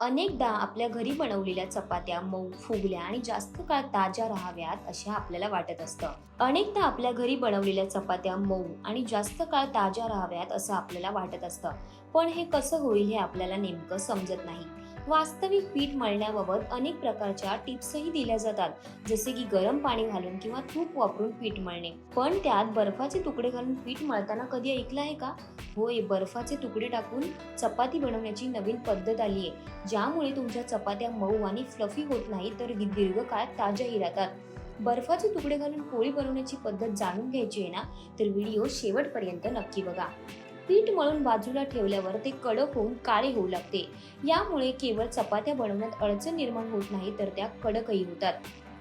अनेकदा आपल्या घरी बनवलेल्या चपात्या मऊ फुगल्या आणि जास्त काळ ताज्या राहाव्यात अशा आपल्याला वाटत असतं. अनेकदा आपल्या घरी बनवलेल्या चपात्या मऊ आणि जास्त काळ ताज्या राहाव्यात असं आपल्याला वाटत असतं. पण हे कसं होईल हे आपल्याला नेमकं समजत नाही. वास्तविक पीठ मळण्याबाबत अनेक प्रकारच्या टिप्सही दिल्या जातात. जसे की गरम पाणी घालून किंवा तूप वापरून पीठ मळणे. पण त्यात बर्फाचे तुकडे घालून पीठ मळताना कधी ऐकलं आहे का? होय बर्फाचे तुकडे टाकून चपाती बनवण्याची नवीन पद्धत आली आहे. ज्यामुळे तुमच्या चपात्या मऊ आणि फ्लफी होत नाही तर दीर्घकाळ ताज्याही राहतात. बर्फाचे तुकडे घालून पोळी बनवण्याची पद्धत जाणून घ्यायची आहे ना? तर व्हिडिओ शेवटपर्यंत नक्की बघा. पीठ मळून बाजूला ठेवल्यावर ते कडक होऊन काळे होऊ लागते. यामुळे केवळ चपात्या बनवण्यात अडचण निर्माण होत नाही तर त्या कडकही होतात.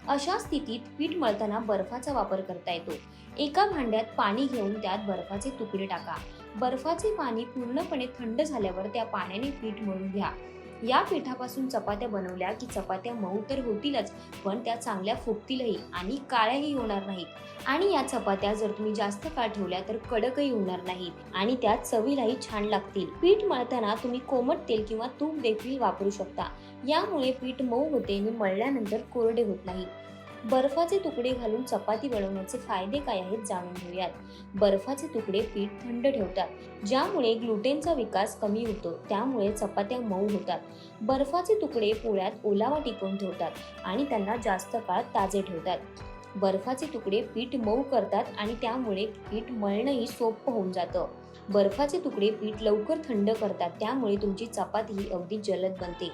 अशा स्थितीत पीठ मळताना बर्फाचा वापर करता येतो. एका भांड्यात पाणी घेऊन त्यात बर्फाचे तुकडे टाका. बर्फाचे पाणी पूर्णपणे थंड झाल्यावर त्या पाण्याने पीठ मळून घ्या. या पिठापासून चपात्या बनवल्या की चपात्या मऊ तर होतीलच पण त्या चांगल्या फुगतीलही आणि काळ्याही होणार नाहीत. आणि या चपात्या जर तुम्ही जास्त काळ ठेवल्या तर कडकही होणार नाहीत आणि त्या चवीलाही छान लागतील. पीठ मळताना तुम्ही कोमट तेल किंवा तूप देखील वापरू शकता. यामुळे पीठ मऊ होते आणि मळल्यानंतर कोरडे होत नाही. बर्फाचे तुकडे घालून चपाती बनवण्याचे फायदे काय आहेत जाणून घेऊयात. बर्फाचे तुकडे पीठ थंड ठेवतात ज्यामुळे ग्लुटेनचा विकास कमी होतो त्यामुळे चपात्या मऊ होतात. बर्फाचे तुकडे पोळ्यात ओलावा टिकवून ठेवतात आणि त्यांना जास्त काळ ताजे ठेवतात. बर्फाचे तुकडे पीठ मऊ करतात आणि त्यामुळे पीठ मळणंही सोपं होऊन जातं. बर्फाचे तुकडे पीठ लवकर थंड करतात त्यामुळे तुमची चपाती ही अगदी जलद बनते.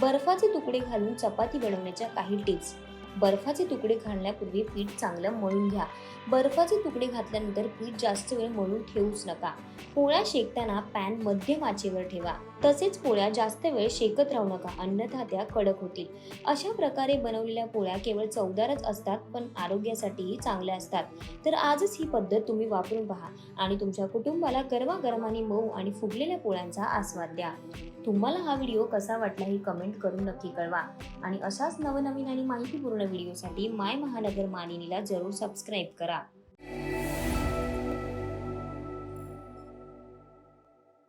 बर्फाचे तुकडे घालून चपाती बनवण्याच्या काही टिप्स बर्फाचे तुकडे घालण्यापूर्वी पीठ चांगलं मळून घ्या. बर्फाचे तुकडे घातल्यानंतर पीठ जास्त वेळ मळून ठेवूच नका. पोळ्या शेकताना पॅन मध्यम आचेवर ठेवा. तसेच पोळ्या जास्त वेळ शेकत राहू नका अन्यथा त्या कडक होतील. अशा प्रकारे बनवलेल्या पोळ्या केवळ चवदारच असतात पण आरोग्यासाठीही चांगल्या असतात. तर आजच ही पद्धत तुम्ही वापरून पहा आणि तुमच्या कुटुंबाला गरमागरमाने आणि मऊ आणि फुगलेल्या पोळ्यांचा आस्वाद द्या. तुम्हाला हा व्हिडिओ कसा वाटला ही कमेंट करून नक्की कळवा. आणि अशाच नवनवीन आणि माहितीपूर्ण व्हिडिओसाठी माय महानगर मानिनीला जरूर सबस्क्राईब करा.